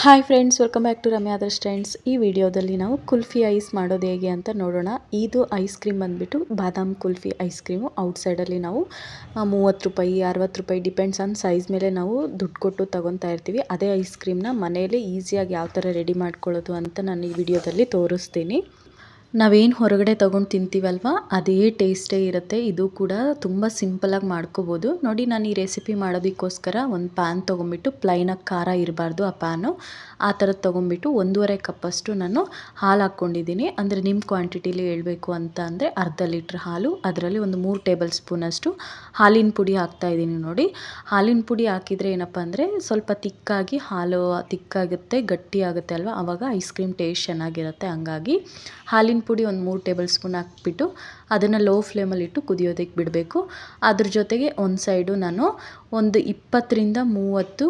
Hi friends welcome back to Ramya others friends ಈ ವಿಡಿಯೋದಲ್ಲಿ ನಾವು ಕುಲ್ಫಿ ಐಸ್ ಮಾಡೋದು ಹೇಗೆ ಅಂತ ನೋಡೋಣ. ಇದು ಐಸ್ ಕ್ರೀಮ್ ಬಂದುಬಿಟ್ಟು ಬಾದಾಮ್ ಕುಲ್ಫಿ ಐಸ್ ಕ್ರೀಮು. ಔಟ್ಸೈಡಲ್ಲಿ ನಾವು ಮೂವತ್ತು ರೂಪಾಯಿ, ಅರವತ್ತು ರೂಪಾಯಿ ಡಿಪೆಂಡ್ಸ್ ಆನ್ ಸೈಜ್ ಮೇಲೆ ನಾವು ದುಡ್ಡು ಕೊಟ್ಟು ತೊಗೊತಾ ಇರ್ತೀವಿ. ಅದೇ ಐಸ್ ಕ್ರೀಮ್ನ ಮನೆಯಲ್ಲಿ ಈಸಿಯಾಗಿ ಯಾವ ಥರ ರೆಡಿ ಮಾಡ್ಕೊಳ್ಳೋದು ಅಂತ ನಾನು ಈ ವಿಡಿಯೋದಲ್ಲಿ ತೋರಿಸ್ತೀನಿ. ನಾವೇನು ಹೊರಗಡೆ ತೊಗೊಂಡು ತಿಂತೀವಲ್ವ? ಅದೇ ಟೇಸ್ಟೇ ಇರುತ್ತೆ. ಇದು ಕೂಡ ತುಂಬ ಸಿಂಪಲಾಗಿ ಮಾಡ್ಕೋಬೋದು. ನೋಡಿ, ನಾನು ಈ ರೆಸಿಪಿ ಮಾಡೋದಕ್ಕೋಸ್ಕರ ಒಂದು ಪ್ಯಾನ್ ತೊಗೊಂಬಿಟ್ಟು ಪ್ಲೈನಾಗಿ ಖಾರ ಇರಬಾರ್ದು ಆ ಪ್ಯಾನು. ಆ ಥರದ್ದು ತೊಗೊಂಬಿಟ್ಟು ಒಂದೂವರೆ ಕಪ್ಪಷ್ಟು ನಾನು ಹಾಲು ಹಾಕ್ಕೊಂಡಿದ್ದೀನಿ. ಅಂದರೆ ನಿಮ್ಮ ಕ್ವಾಂಟಿಟಿಲಿ ಹೇಳಬೇಕು ಅಂತ ಅಂದರೆ ಅರ್ಧ ಲೀಟ್ರ್ ಹಾಲು. ಅದರಲ್ಲಿ ಒಂದು ಮೂರು ಟೇಬಲ್ ಸ್ಪೂನಷ್ಟು ಹಾಲಿನ ಪುಡಿ ಹಾಕ್ತಾ ಇದ್ದೀನಿ ನೋಡಿ. ಹಾಲಿನ ಪುಡಿ ಹಾಕಿದರೆ ಏನಪ್ಪ ಅಂದರೆ ಸ್ವಲ್ಪ ತಿಕ್ಕಾಗಿ ಹಾಲು ತಿಕ್ಕಾಗುತ್ತೆ, ಗಟ್ಟಿ ಆಗುತ್ತೆ ಅಲ್ವಾ? ಆವಾಗ ಐಸ್ ಕ್ರೀಮ್ ಟೇಸ್ಟ್ ಚೆನ್ನಾಗಿರುತ್ತೆ ಹಂಗಾಗಿ. ಹಾಲಿನ ಪುಡಿ ಒಂದು ಮೂರು ಟೇಬಲ್ ಸ್ಪೂನ್ ಹಾಕ್ಬಿಟ್ಟು ಅದನ್ನು ಲೋ ಫ್ಲೇಮಲ್ಲಿ ಇಟ್ಟು ಕುದಿಯೋದಕ್ಕೆ ಬಿಡಬೇಕು. ಅದ್ರ ಜೊತೆಗೆ ಒಂದು ಸೈಡು ನಾನು ಒಂದು ಇಪ್ಪತ್ತರಿಂದ ಮೂವತ್ತು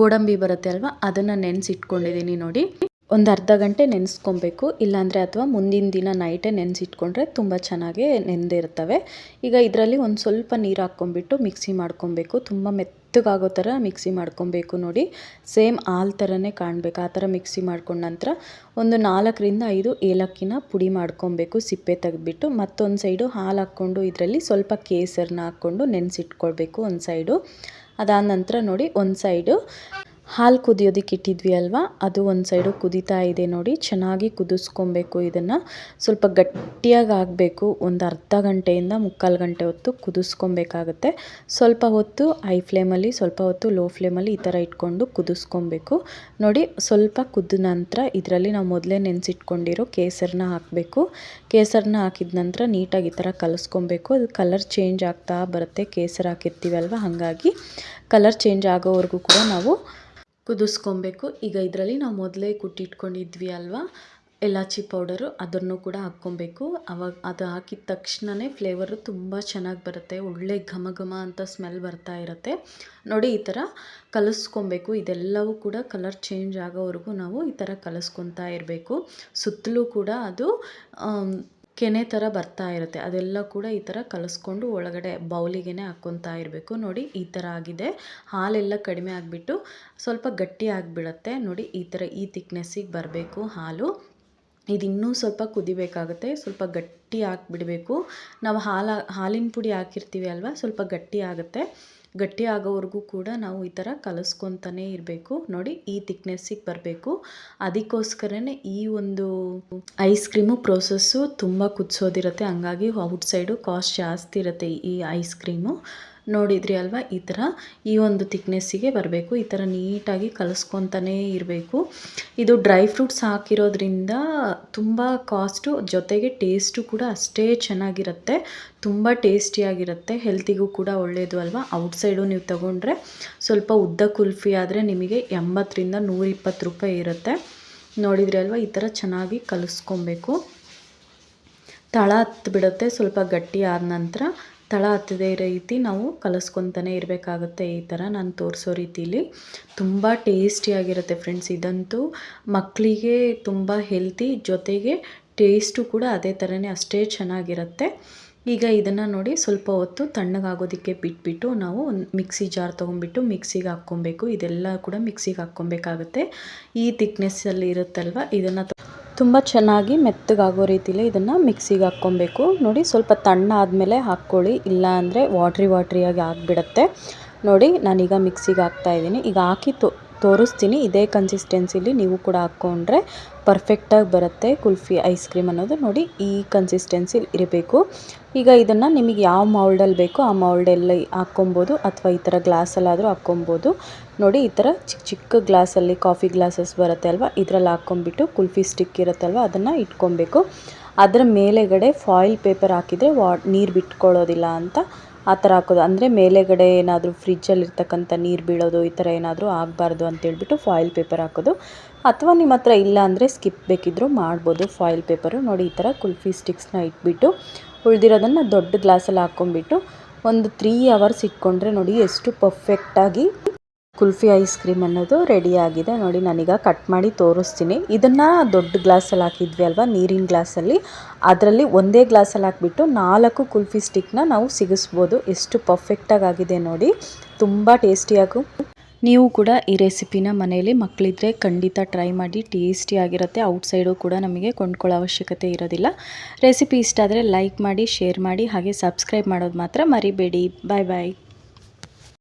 ಗೋಡಂಬಿ ಬರುತ್ತೆ ಅಲ್ವಾ? ಅದನ್ನು ನೆನೆಸಿಟ್ಕೊಂಡಿದ್ದೀನಿ ನೋಡಿ. ಒಂದು ಅರ್ಧ ಗಂಟೆ ನೆನೆಸ್ಕೊಬೇಕು, ಇಲ್ಲಾಂದರೆ ಅಥವಾ ಮುಂದಿನ ದಿನ ನೈಟೇ ನೆನೆಸಿಟ್ಕೊಂಡ್ರೆ ತುಂಬ ಚೆನ್ನಾಗಿ ನೆನೆದಿರ್ತವೆ ಈಗ ಇದರಲ್ಲಿ ಒಂದು ಸ್ವಲ್ಪ ನೀರು ಹಾಕ್ಕೊಂಬಿಟ್ಟು ಮಿಕ್ಸಿ ಮಾಡ್ಕೊಬೇಕು. ತುಂಬ ಮೆತ್ತಗಾಗೋ ಥರ ಮಿಕ್ಸಿ ಮಾಡ್ಕೊಬೇಕು ನೋಡಿ. ಸೇಮ್ ಹಾಲು ಥರನೇ ಕಾಣಬೇಕು. ಆ ಥರ ಮಿಕ್ಸಿ ಮಾಡ್ಕೊಂಡ ನಂತರ ಒಂದು ನಾಲ್ಕರಿಂದ ಐದು ಏಲಕ್ಕಿನ ಪುಡಿ ಮಾಡ್ಕೊಬೇಕು ಸಿಪ್ಪೆ ತೆಗೆದ್ಬಿಟ್ಟು. ಮತ್ತೊಂದು ಸೈಡು ಹಾಲು ಹಾಕ್ಕೊಂಡು ಇದರಲ್ಲಿ ಸ್ವಲ್ಪ ಕೇಸರನ್ನ ಹಾಕ್ಕೊಂಡು ನೆನೆಸಿಟ್ಕೊಳ್ಬೇಕು ಒಂದು ಸೈಡು ಅದಾದ ನಂತರ ನೋಡಿ ಒಂದು ಸೈಡು ಹಾಲು ಕುದಿಯೋದಕ್ಕೆ ಇಟ್ಟಿದ್ವಿ ಅಲ್ವಾ? ಅದು ಒಂದು ಸೈಡು ಕುದೀತಾ ಇದೆ ನೋಡಿ. ಚೆನ್ನಾಗಿ ಕುದಿಸ್ಕೊಬೇಕು ಇದನ್ನು. ಸ್ವಲ್ಪ ಗಟ್ಟಿಯಾಗಿ ಆಗಬೇಕು. ಒಂದು ಅರ್ಧ ಗಂಟೆಯಿಂದ ಮುಕ್ಕಾಲು ಗಂಟೆ ಹೊತ್ತು ಕುದಿಸ್ಕೊಬೇಕಾಗತ್ತೆ. ಸ್ವಲ್ಪ ಹೊತ್ತು ಹೈ ಫ್ಲೇಮಲ್ಲಿ ಸ್ವಲ್ಪ ಹೊತ್ತು ಲೋ ಫ್ಲೇಮಲ್ಲಿ ಈ ಥರ ಇಟ್ಕೊಂಡು ಕುದಿಸ್ಕೊಬೇಕು. ನೋಡಿ, ಸ್ವಲ್ಪ ಕುದ್ದ ನಂತರ ಇದರಲ್ಲಿ ನಾವು ಮೊದಲೇ ನೆನೆಸಿಟ್ಕೊಂಡಿರೋ ಕೇಸರನ್ನ ಹಾಕಬೇಕು. ಕೇಸರನ್ನ ಹಾಕಿದ ನಂತರ ನೀಟಾಗಿ ಈ ಥರ ಕಲಿಸ್ಕೊಬೇಕು. ಅದು ಕಲರ್ ಚೇಂಜ್ ಆಗ್ತಾ ಬರುತ್ತೆ. ಕೇಸರ್ ಹಾಕಿರ್ತೀವಲ್ವ? ಹಾಗಾಗಿ ಕಲರ್ ಚೇಂಜ್ ಆಗೋವರೆಗೂ ಕೂಡ ನಾವು ಕುದಿಸ್ಕೊಬೇಕು. ಈಗ ಇದರಲ್ಲಿ ನಾವು ಮೊದಲೇ ಕುಟ್ಟಿಟ್ಕೊಂಡಿದ್ವಿ ಅಲ್ವಾ? ಎಲಾಚಿ ಪೌಡರು ಅದನ್ನು ಕೂಡ ಹಾಕ್ಕೊಬೇಕು. ಅವಾಗ ಅದು ಹಾಕಿದ ತಕ್ಷಣವೇ ಫ್ಲೇವರು ತುಂಬ ಚೆನ್ನಾಗಿ ಬರುತ್ತೆ. ಒಳ್ಳೆ ಘಮ ಘಮ ಅಂತ ಸ್ಮೆಲ್ ಬರ್ತಾ ಇರುತ್ತೆ. ನೋಡಿ ಈ ಥರ ಕಲಿಸ್ಕೊಬೇಕು. ಇದೆಲ್ಲವೂ ಕೂಡ ಕಲರ್ ಚೇಂಜ್ ಆಗೋವರೆಗೂ ನಾವು ಈ ಥರ ಕಲಿಸ್ಕೊತಾ ಇರಬೇಕು. ಸುತ್ತಲೂ ಕೂಡ ಅದು ಕೆನೆ ಥರ ಬರ್ತಾ ಇರುತ್ತೆ. ಅದೆಲ್ಲ ಕೂಡ ಈ ಥರ ಕಲಸ್ಕೊಂಡು ಒಳಗಡೆ ಬೌಲಿಗೆ ಹಾಕ್ಕೊತಾ ಇರಬೇಕು. ನೋಡಿ, ಈ ಥರ ಆಗಿದೆ. ಹಾಲೆಲ್ಲ ಕಡಿಮೆ ಆಗಿಬಿಟ್ಟು ಸ್ವಲ್ಪ ಗಟ್ಟಿ ಆಗಿಬಿಡತ್ತೆ. ನೋಡಿ, ಈ ಥರ ಈ ತಿಕ್ನೆಸ್ಸಿಗೆ ಬರಬೇಕು ಹಾಲು. ಇದು ಇನ್ನೂ ಸ್ವಲ್ಪ ಕುದಿಬೇಕಾಗುತ್ತೆ. ಸ್ವಲ್ಪ ಗಟ್ಟಿ ಹಾಕ್ಬಿಡಬೇಕು ನಾವು ಹಾಲು, ಹಾಲಿನ ಪುಡಿ ಹಾಕಿರ್ತೀವಿ ಅಲ್ವಾ? ಸ್ವಲ್ಪ ಗಟ್ಟಿ ಆಗುತ್ತೆ. ಗಟ್ಟಿ ಆಗೋವರೆಗೂ ಕೂಡ ನಾವು ಈ ಥರ ಕಲಿಸ್ಕೊತಾನೇ ಇರಬೇಕು. ನೋಡಿ, ಈ ತಿಕ್ನೆಸ್ಸಿಗೆ ಬರಬೇಕು. ಅದಕ್ಕೋಸ್ಕರನೇ ಈ ಒಂದು ಐಸ್ ಕ್ರೀಮು ಪ್ರೋಸೆಸ್ಸು ತುಂಬ ಕುದಿಸೋದಿರುತ್ತೆ. ಹಂಗಾಗಿ ಔಟ್ಸೈಡು ಕಾಸ್ಟ್ ಜಾಸ್ತಿ ಇರುತ್ತೆ ಈ ಐಸ್ ಕ್ರೀಮು ನೋಡಿದ್ರಿ ಅಲ್ವಾ? ಈ ಥರ ಈ ಒಂದು ತಿಕ್ನೆಸ್ಸಿಗೆ ಬರಬೇಕು. ಈ ಥರ ನೀಟಾಗಿ ಕಲಿಸ್ಕೊತಾನೇ ಇರಬೇಕು. ಇದು ಡ್ರೈ ಫ್ರೂಟ್ಸ್ ಹಾಕಿರೋದ್ರಿಂದ ತುಂಬ ಕಾಸ್ಟು ಜೊತೆಗೆ ಟೇಸ್ಟು ಕೂಡ ಅಷ್ಟೇ ಚೆನ್ನಾಗಿರುತ್ತೆ. ತುಂಬ ಟೇಸ್ಟಿಯಾಗಿರುತ್ತೆ ಹೆಲ್ತಿಗೂ ಕೂಡ ಒಳ್ಳೆಯದು ಅಲ್ವಾ? ಔಟ್ಸೈಡು ನೀವು ತಗೊಂಡ್ರೆ ಸ್ವಲ್ಪ ಉದ್ದ ಕುಲ್ಫಿ ಆದರೆ ನಿಮಗೆ ಎಂಬತ್ತರಿಂದ ನೂರಿಪ್ಪತ್ತು ರೂಪಾಯಿ ಇರುತ್ತೆ. ನೋಡಿದ್ರಿ ಅಲ್ವಾ? ಈ ಥರ ಚೆನ್ನಾಗಿ ಕಲಿಸ್ಕೊಬೇಕು. ತಳ ಹತ್ತು ಬಿಡುತ್ತೆ ಸ್ವಲ್ಪ ಗಟ್ಟಿ ಆದ ನಂತರ. ತಳ ಹತ್ತದೇ ರೀತಿ ನಾವು ಕಲಸ್ಕೊತಾನೆ ಇರಬೇಕಾಗುತ್ತೆ ಈ ಥರ ನಾನು ತೋರಿಸೋ ರೀತಿಲಿ. ತುಂಬ ಟೇಸ್ಟಿಯಾಗಿರುತ್ತೆ ಫ್ರೆಂಡ್ಸ್ ಇದಂತೂ. ಮಕ್ಕಳಿಗೆ ತುಂಬ ಹೆಲ್ತಿ, ಜೊತೆಗೆ ಟೇಸ್ಟು ಕೂಡ ಅದೇ ಥರನೇ ಅಷ್ಟೇ ಚೆನ್ನಾಗಿರುತ್ತೆ. ಈಗ ಇದನ್ನು ನೋಡಿ ಸ್ವಲ್ಪ ಹೊತ್ತು ತಣ್ಣಗಾಗೋದಕ್ಕೆ ಬಿಟ್ಬಿಟ್ಟು ನಾವು ಮಿಕ್ಸಿ ಜಾರ್ ತೊಗೊಂಬಿಟ್ಟು ಮಿಕ್ಸಿಗೆ ಹಾಕ್ಕೊಬೇಕು. ಇದೆಲ್ಲ ಕೂಡ ಮಿಕ್ಸಿಗೆ ಹಾಕ್ಕೊಬೇಕಾಗುತ್ತೆ. ಈ ಥಿಕ್ನೆಸ್ಸಲ್ಲಿ ಇರುತ್ತಲ್ವ? ಇದನ್ನು ತುಂಬ ಚೆನ್ನಾಗಿ ಮೆತ್ತಗಾಗೋ ರೀತಿಲಿ ಇದನ್ನು ಮಿಕ್ಸಿಗೆ ಹಾಕ್ಕೊಬೇಕು. ನೋಡಿ, ಸ್ವಲ್ಪ ತಣ್ಣ ಆದಮೇಲೆ ಹಾಕ್ಕೊಳ್ಳಿ. ಇಲ್ಲ ಅಂದರೆ ವಾಟ್ರಿ ವಾಟ್ರಿಯಾಗಿ ಆಗಿಬಿಡತ್ತೆ. ನೋಡಿ, ನಾನೀಗ ಮಿಕ್ಸಿಗೆ ಹಾಕ್ತಾ ಇದ್ದೀನಿ. ಈಗ ಹಾಕಿ ತೋರಿಸ್ತೀನಿ. ಇದೇ ಕನ್ಸಿಸ್ಟೆನ್ಸಿಲಿ ನೀವು ಕೂಡ ಹಾಕ್ಕೊಂಡ್ರೆ ಪರ್ಫೆಕ್ಟಾಗಿ ಬರುತ್ತೆ ಕುಲ್ಫಿ ಐಸ್ ಕ್ರೀಮ್ ಅನ್ನೋದು ನೋಡಿ ಈ ಕನ್ಸಿಸ್ಟೆನ್ಸಿ ಇರಬೇಕು. ಈಗ ಇದನ್ನು ನಿಮಗೆ ಯಾವ ಮೌಲ್ಡಲ್ಲಿ ಬೇಕೋ ಆ ಮೌಲ್ಡಲ್ಲಿ ಹಾಕ್ಕೊಬೋದು ಅಥವಾ ಈ ಥರ ಗ್ಲಾಸಲ್ಲಾದರೂ ಹಾಕ್ಕೊಬೋದು. ನೋಡಿ ಈ ಥರ ಚಿಕ್ಕ ಚಿಕ್ಕ ಗ್ಲಾಸಲ್ಲಿ ಕಾಫಿ ಗ್ಲಾಸಸ್ ಬರುತ್ತೆ ಅಲ್ವಾ? ಇದರಲ್ಲಿ ಹಾಕ್ಕೊಂಬಿಟ್ಟು ಕುಲ್ಫಿ ಸ್ಟಿಕ್ ಇರುತ್ತಲ್ವ ಅದನ್ನು ಇಟ್ಕೊಬೇಕು. ಅದರ ಮೇಲೆಗಡೆ ಫಾಯಿಲ್ ಪೇಪರ್ ಹಾಕಿದರೆ ವಾ, ನೀರು ಬಿಟ್ಕೊಳ್ಳೋದಿಲ್ಲ ಅಂತ ಆ ಥರ ಹಾಕೋದು. ಅಂದರೆ ಮೇಲೆಗಡೆ ಏನಾದರೂ ಫ್ರಿಜ್ಜಲ್ಲಿ ಇರ್ತಕ್ಕಂಥ ನೀರು ಬೀಳೋದು ಈ ಥರ ಏನಾದರೂ ಆಗಬಾರ್ದು ಅಂತೇಳ್ಬಿಟ್ಟು ಫಾಯಿಲ್ ಪೇಪರ್ ಹಾಕೋದು. ಅಥವಾ ನಿಮ್ಮ ಹತ್ರ ಇಲ್ಲ ಅಂದರೆ ಸ್ಕಿಪ್ ಬೇಕಿದ್ದರೂ ಮಾಡ್ಬೋದು. ಫಾಯಿಲ್ ಪೇಪರು ನೋಡಿ, ಈ ಥರ ಕುಲ್ಫಿ ಸ್ಟಿಕ್ಸ್ನ ಇಟ್ಬಿಟ್ಟು ಉಳಿದಿರೋದನ್ನು ದೊಡ್ಡ ಗ್ಲಾಸಲ್ಲಿ ಹಾಕ್ಕೊಂಬಿಟ್ಟು ಒಂದು ತ್ರೀ ಅವರ್ಸ್ ಇಟ್ಕೊಂಡ್ರೆ ನೋಡಿ ಎಷ್ಟು ಪರ್ಫೆಕ್ಟಾಗಿ ಕುಲ್ಫಿ ಐಸ್ ಕ್ರೀಮ್ ಅನ್ನೋದು ರೆಡಿಯಾಗಿದೆ ನೋಡಿ, ನಾನೀಗ ಕಟ್ ಮಾಡಿ ತೋರಿಸ್ತೀನಿ. ಇದನ್ನು ದೊಡ್ಡ ಗ್ಲಾಸಲ್ಲಿ ಹಾಕಿದ್ವಿ ಅಲ್ವಾ? ನೀರಿನ ಗ್ಲಾಸಲ್ಲಿ. ಅದರಲ್ಲಿ ಒಂದೇ ಗ್ಲಾಸಲ್ಲಿ ಹಾಕ್ಬಿಟ್ಟು ನಾಲ್ಕು ಕುಲ್ಫಿ ಸ್ಟಿಕ್ನ ನಾವು ಸಿಗಿಸ್ಬೋದು. ಎಷ್ಟು ಪರ್ಫೆಕ್ಟಾಗಿ ಆಗಿದೆ ನೋಡಿ. ತುಂಬ ಟೇಸ್ಟಿಯಾಗೂ ನೀವು ಕೂಡ ಈ ರೆಸಿಪಿನ ಮನೆಯಲ್ಲಿ ಮಕ್ಕಳಿದ್ರೆ ಖಂಡಿತ ಟ್ರೈ ಮಾಡಿ ಟೇಸ್ಟಿಯಾಗಿರುತ್ತೆ ಔಟ್ಸೈಡು ಕೂಡ ನಮಗೆ ಕೊಂಡ್ಕೊಳ್ಳೋ ಅವಶ್ಯಕತೆ ಇರೋದಿಲ್ಲ. ರೆಸಿಪಿ ಇಷ್ಟ ಆದರೆ ಲೈಕ್ ಮಾಡಿ ಶೇರ್ ಮಾಡಿ, ಹಾಗೆ ಸಬ್ಸ್ಕ್ರೈಬ್ ಮಾಡೋದು ಮಾತ್ರ ಮರಿಬೇಡಿ. ಬಾಯ್ ಬಾಯ್